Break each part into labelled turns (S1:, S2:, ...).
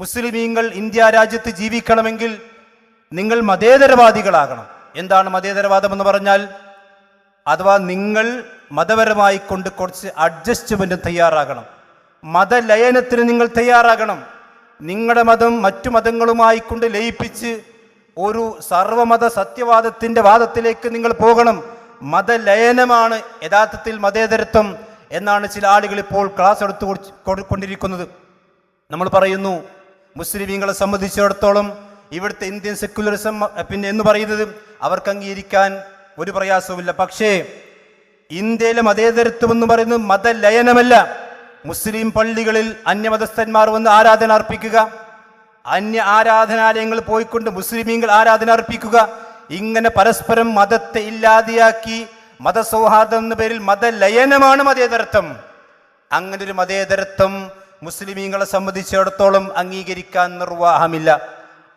S1: മുസ്ലിമീങ്ങൾ ഇന്ത്യ രാജ്യത്ത് ജീവിക്കണമെങ്കിൽ നിങ്ങൾ മതേതരവാദികളാകണം. എന്താണ് മതേതരവാദം എന്ന് പറഞ്ഞാൽ അഥവാ നിങ്ങൾ മതപരമായി കൊണ്ട് കുറച്ച് അഡ്ജസ്റ്റ്മെന്റ് തയ്യാറാകണം. മതലയനത്തിന് നിങ്ങൾ തയ്യാറാകണം. നിങ്ങളുടെ മതം മറ്റു മതങ്ങളുമായി കൊണ്ട് ലയിപ്പിച്ച് ഒരു സർവമത സത്യവാദത്തിന്റെ വാദത്തിലേക്ക് നിങ്ങൾ പോകണം. മതലയനമാണ് യഥാർത്ഥത്തിൽ മതേതരത്വം എന്നാണ് ചില ആളുകൾ ഇപ്പോൾ ക്ലാസ് എടുത്തു കൊണ്ടിരിക്കുന്നത്. നമ്മൾ പറയുന്നു മുസ്ലിമീങ്ങളെ സംബന്ധിച്ചിടത്തോളം ഇവിടുത്തെ ഇന്ത്യൻ സെക്യുലറിസം പിന്നെ എന്ന് പറയുന്നത് അവർക്ക് അംഗീകരിക്കാൻ ഒരു പ്രയാസവുമില്ല. പക്ഷേ ഇന്ത്യയിലെ മതേതരത്വം എന്ന് പറയുന്നത് മതലയനമല്ല. മുസ്ലിം പള്ളികളിൽ അന്യമതസ്ഥന്മാർ വന്ന് ആരാധന അർപ്പിക്കുക അന്യ ആരാധനാലയങ്ങൾ പോയിക്കൊണ്ട് മുസ്ലിമീങ്ങൾ ആരാധന അർപ്പിക്കുക ഇങ്ങനെ പരസ്പരം മതത്തെ ഇല്ലാതെയാക്കി മതസൗഹാർദ്ദം എന്ന പേരിൽ മതലയനമാണ് മതേതരത്വം. അങ്ങനെ ഒരു മതേതരത്വം മുസ്ലിമീങ്ങളെ സംബന്ധിച്ചിടത്തോളം അംഗീകരിക്കാൻ നിർവാഹമില്ല.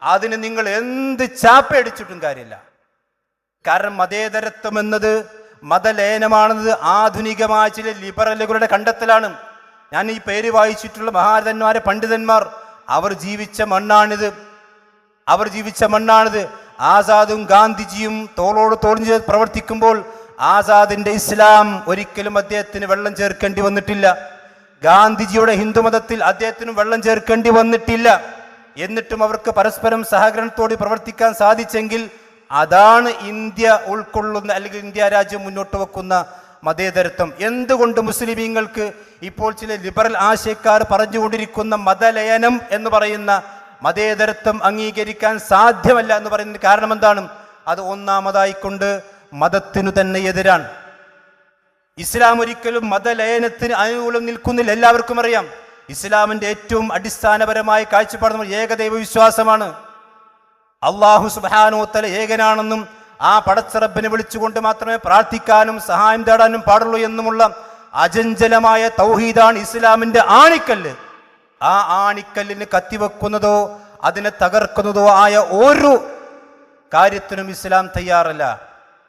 S1: അതിന് നിങ്ങൾ എന്ത് ചാപ്പയടിച്ചിട്ടും കാര്യമില്ല. കാരണം മതേതരത്വം എന്നത് മതലയനമാണെന്നത് ആധുനികമായ ചില ലിബറലുകളുടെ കണ്ടെത്തലാണ്. ഞാൻ ഈ പേര് വായിച്ചിട്ടുള്ള മഹാരഥന്മാരെ പണ്ഡിതന്മാർ അവർ ജീവിച്ച മണ്ണാണിത്. അവർ ജീവിച്ച മണ്ണാണിത്. ആസാദും ഗാന്ധിജിയും തോളോട് തോളിഞ്ഞ് പ്രവർത്തിക്കുമ്പോൾ ആസാദിന്റെ ഇസ്ലാം ഒരിക്കലും അദ്ദേഹത്തിന് വെള്ളം ചേർക്കേണ്ടി വന്നിട്ടില്ല. ഗാന്ധിജിയുടെ ഹിന്ദുമതത്തിൽ അദ്ദേഹത്തിനും വെള്ളം ചേർക്കേണ്ടി വന്നിട്ടില്ല. എന്നിട്ടും അവർക്ക് പരസ്പരം സഹകരണത്തോടെ പ്രവർത്തിക്കാൻ സാധിച്ചെങ്കിൽ അതാണ് ഇന്ത്യ ഉൾക്കൊള്ളുന്ന അല്ലെങ്കിൽ ഇന്ത്യ രാജ്യം മുന്നോട്ട് വെക്കുന്ന മതേതരത്വം. എന്തുകൊണ്ട് മുസ്ലിമീങ്ങൾക്ക് ഇപ്പോൾ ചില ലിബറൽ ആശയക്കാർ പറഞ്ഞുകൊണ്ടിരിക്കുന്ന മതലയനം എന്ന് പറയുന്ന മതേതരത്വം അംഗീകരിക്കാൻ സാധ്യമല്ല എന്ന് പറയുന്നതിന് കാരണം എന്താണ് അത് ഒന്നാമതായിക്കൊണ്ട് മതത്തിനു തന്നെ എതിരാണ്. ഇസ്ലാം ഒരിക്കലും മതലയനത്തിന് അനുകൂലം നിൽക്കുന്നില്ല. എല്ലാവർക്കും അറിയാം. ഇസ്ലാമിന്റെ ഏറ്റവും അടിസ്ഥാനപരമായ കാഴ്ചപ്പാട് ഏകദൈവ വിശ്വാസമാണ്. അള്ളാഹു സുബാനോത്തല ഏകനാണെന്നും ആ പടച്ചറബിനെ വിളിച്ചുകൊണ്ട് മാത്രമേ പ്രാർത്ഥിക്കാനും സഹായം തേടാനും പാടുള്ളൂ എന്നുമുള്ള അജഞ്ചലമായ തൗഹീദാണ് ഇസ്ലാമിന്റെ ആണിക്കല്ല്. ആ ആണിക്കല്ലിന് കത്തിവെക്കുന്നതോ അതിനെ തകർക്കുന്നതോ ആയ ഒരു കാര്യത്തിനും ഇസ്ലാം തയ്യാറല്ല.